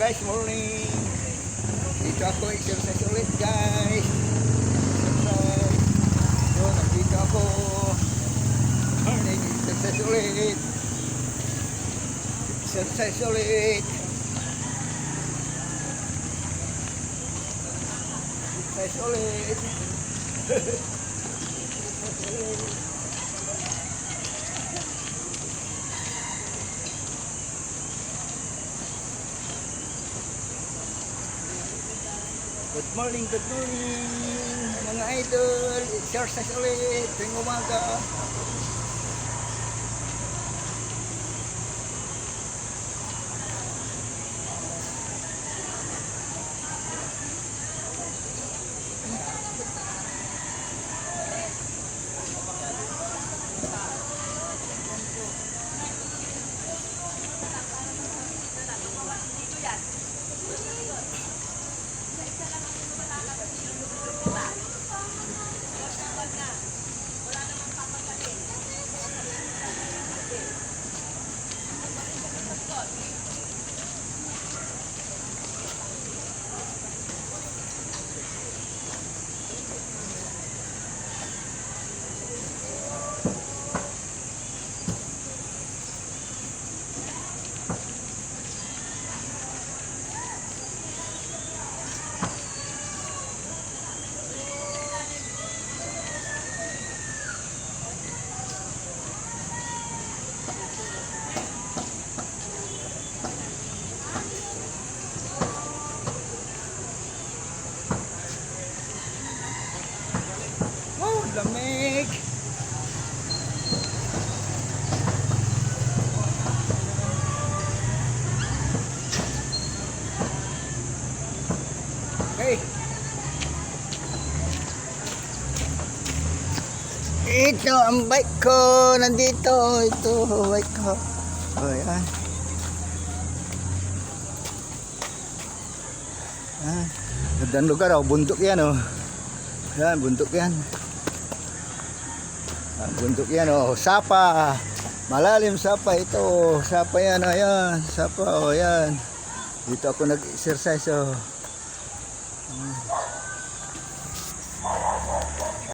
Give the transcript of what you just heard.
guys, morning. Dito ako exercise ulit guys. Exercise. So, nandito ako. Morning, exercise ulit. Exercise ulit. Exercise ulit. Good morning, good morning mga idol. Exercise ulit tuwing umaga. Ito ang bike ko. Nandito. Ito, bike ko. O, yan. Ah, gandang lugar. Oh. Bundok yan. Oh. Yan, bundok yan. Ah, bundok yan. Oh. Sapa. Malalim sapa ito. Sapa yan. Oh, yan. Sapa. Oh, yan. Dito ako nag-exercise. Oh. Hmm.